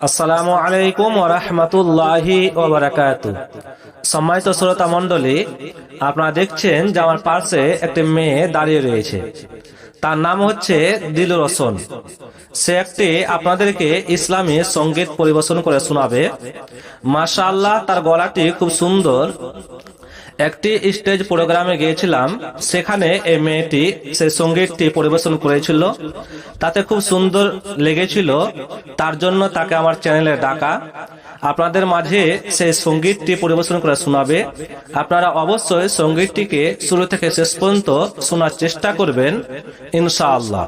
আসসালামু আলাইকুম ওরহমতুল্লাহি সম্মানিত শ্রোতা মণ্ডলী, আপনারা দেখছেন যে আমার পাশে একটি মেয়ে দাঁড়িয়ে রয়েছে। তার নাম হচ্ছে দিলুর রসন সে একটি আপনাদেরকে ইসলামী সংগীত পরিবেশন করে শোনাবে। মাশাআল্লাহ, তার গলাটি খুব সুন্দর। একটি স্টেজ প্রোগ্রামে গিয়েছিলাম, সেখানে এই মেয়েটি সেই সঙ্গীতটি পরিবেশন করেছিল। তাতে খুব সুন্দর লেগেছিল। তার জন্য তাকে আমার চ্যানেলে ডাকা। আপনাদের মাঝে সেই সঙ্গীতটি পরিবেশন করে শোনাবে। আপনারা অবশ্যই সঙ্গীতটিকে শুরু থেকে শেষ পর্যন্ত শোনার চেষ্টা করবেন, ইনশাআল্লাহ।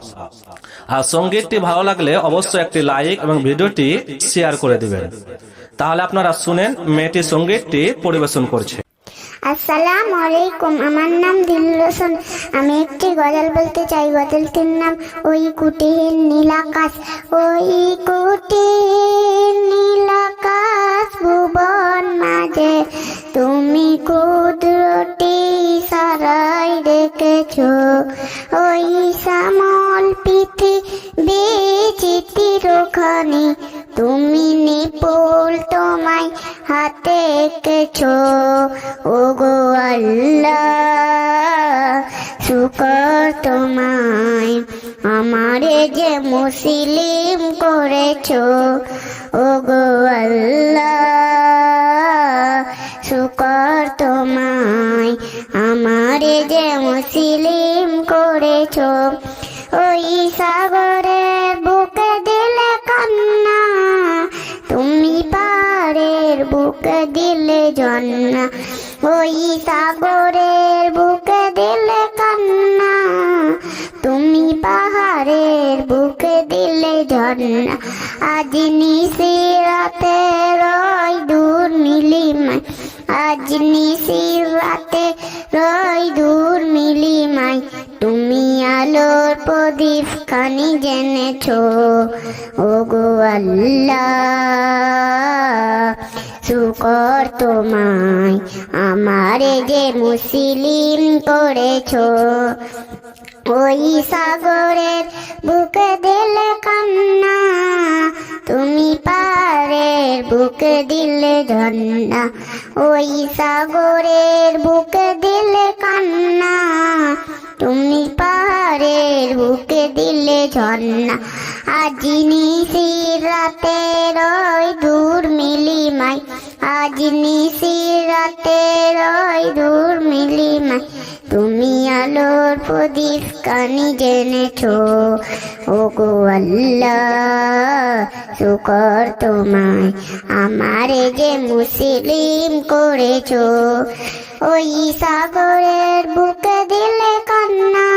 আর সঙ্গীতটি ভালো লাগলে অবশ্যই একটি লাইক এবং ভিডিওটি শেয়ার করে দিবেন। তাহলে আপনারা শুনেন মেয়েটি সঙ্গীতটি পরিবেশন করছে। আসসালামু আলাইকুম আমার নাম হোসেন আমি একটি গজল বলতে চাই। গজলটির নাম, ওই কুটির নীলাকাশ, ওই কুটির নীলাকাশ ভুবন মাঝে। তুমি কুদরতি সারাই রেখেছো ওই শ্যামল পৃথিবী চিতিরখানি তুমি নিপুল তোমায় হাতে এঁকেছো। ও গো আল্লাহ, শুকর তোমায় আমারে যে মুসলিম করেছ। ও গো আল্লাহ, শুকর তোমায় আমারে যে মুসলিম করেছ। ওই সাগরের দিলে জন্না, ওই সাগরের বুকে দিলে কান্না। তুমি পাহাড়ের বুকে দিলে ঝর্ণা, আজ নিশি রাতে রয় দূর নীলিমায়। আজ নিশি রাতে রয় দূর নীলিমায়। তুমি আলোর প্রদীপ খানি জেনেছো ও গো আল্লাহ। শুকর তোমায়। আমারে যে মুসলিম করেছ, ওই সাগরের বুকে দিলে কান্না। তুমি পারের বুকে দিলে ঝর্ণা ওই সাগরের বুকে দিলে কান্না। তুমি পাহাড়ের বুকে দিলে ঝর্ণা, আজ নিশি রাতে রয় দূর মিলিমাই আজ নিশি রাতে রয় দূর মিলিমাই তুমি আলোর প্রদীপ কানি জেনেছো। ও গো আল্লাহ, শুকর তোমায়। আমারে যে মুসলিম করেছ, ওই সাগরের বুকে দিলে কান্না।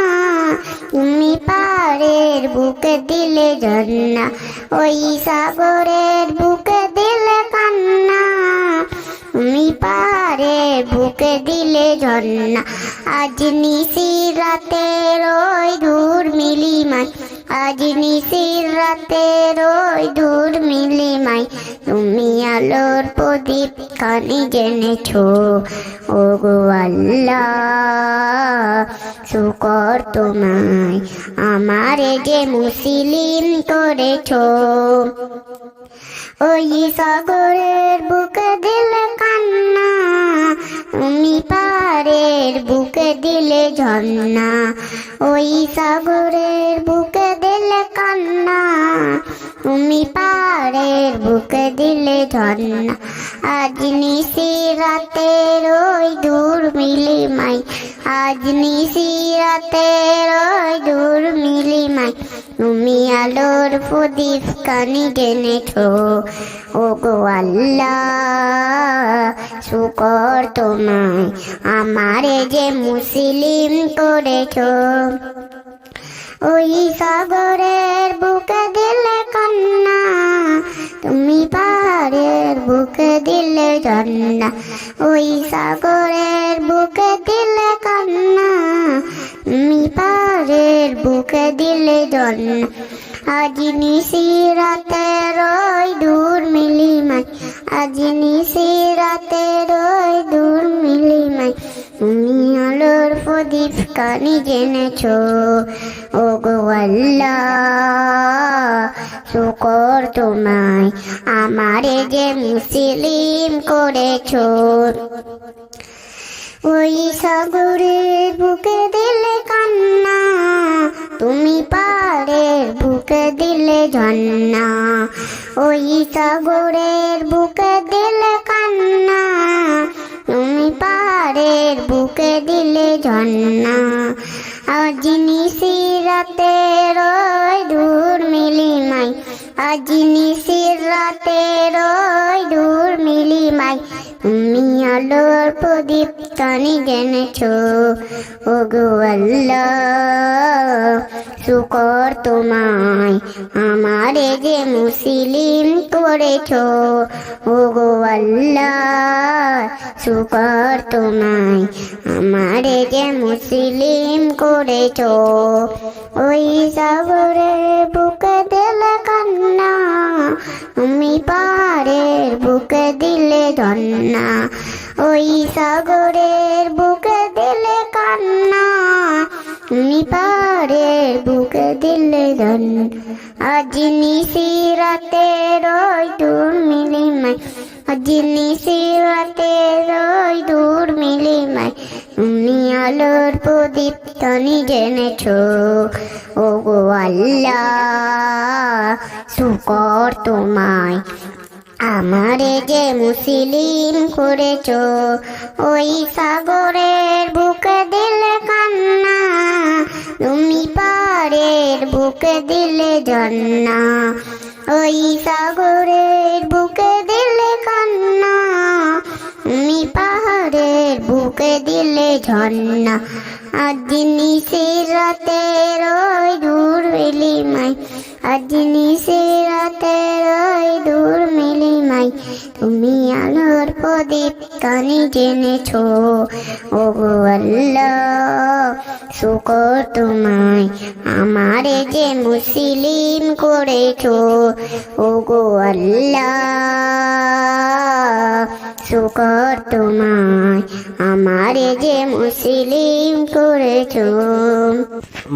তুমি পারের বুকে দিলে ঝর্ণা। ওই সাগরের বুকে বুকে দিলে ঝর্ণা। আজ নিশি রাতে রই দূর মিলিমাই। আজ নিশি রাতে রই দূর মিলিমাই। তুমি আলোর প্রদীপ কানে জেনেছো। ও গো আল্লাহ, শুকর তোমায়। আমারে যে মুসলিম করেছ। ওই সাগরের বুকে দিলে তুমি পারের বুকে দিলে ঝর্ণা, ওই সাগরের বুকে দিলে কান্না। তুমি পারের বুকে দিলে ঝর্ণা, আজ নিশি রাতের ওই দূর মিলি মাই আজ নিশি রাতের ওই দূর মিলিমাই। তুমি আলোর প্রদীপ কানি জেনেছো ও গো আল্লাহ, শুকর তোমায়, আমারে যে মুসলিম করেছ। ওই সাগরের বুকে দিলে কান্না, তুমি পাহাড়ের বুকে দিলে ঝর্ণা। ওই সাগরের বুকে বুকে দিলে ঝর্ণা আজ নিশি রাতে রই দূর মিলিমাই। আজ নিশি রাতে রই দূর মিলিমাই। তুমি আলোর প্রদীপ কানি জেনেছো। ও গো আল্লাহ, শুকর তোমায়। আমারে যে মুসলিম করেছ। ওই সাগরের বুকে দিলে বুকে দিলে ঝন্না ওই সাগরের বুকে দিলে কান্না। তুমি পাড়ের বুকে দিলে ঝন্না আজ নিশিরাতে রয় দূর মিলি মাই আজ নিশিরাতে রয় দূর মিলি মাই তুমি আলোর প্রদীপ তানি জেনেছ। ও আল্লাহ, শুকর তোমায়, আমারে যে মুসলিম করেছ। ও গো আল্লাহ। শুকর তোমায়। আমারে যে মুসলিম করেছ, ওই সাগরের বুকে দিলে কান্না, তুমি পাড়ের বুকে দিলে ধন্না, ওই সাগরের বুকে দিলে কান্না, তুমি পাড়ের বুকে দিলে ধন্না। আজ নিশি রাতে রই দূর আজ নিশি রই দূর মিলি মাই। তুমি আলোর প্রদীপ তনি জেনেছ। ও গো আল্লাহ, শুকর তোমায়। আমারে যে মুসলিম করেছ, ওই সাগরের বুকে দিলে কান্না। তুমি পারের বুকে দিলে জন্না ওই সাগরের বুকে দিলে দিলে ঝর্ণা। আজ নিশে রাতে রই দূর মিলি মাই আজ নিশে রাতে রই দূর মিলি মাই তুমি আলোর প্রদীপ কানি জেনেছ। ও আল্লাহ, শুকর তোমায়। আমারে যে মুসলিম করেছ। ও গো আল্লাহ, শুকর তোমায়।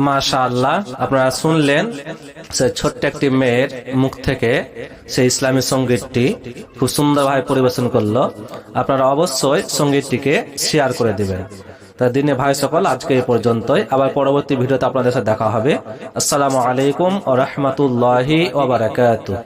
মাশাআল্লাহ, আপনারা শুনলেন সে ছোট্ট একটি মেয়ের মুখ থেকে সেই ইসলামী সঙ্গীতটি খুব সুন্দরভাবে পরিবেশন করল। আপনারা অবশ্যই সঙ্গীতটিকে শেয়ার করে দিবেন। তা দিনে ভাই সকল, আজকে এই পর্যন্তই। আবার পরবর্তী ভিডিওতে আপনাদের সাথে দেখা হবে। আসসালামু আলাইকুম ও রহমতুল্লাহি ওবারাকাতুহ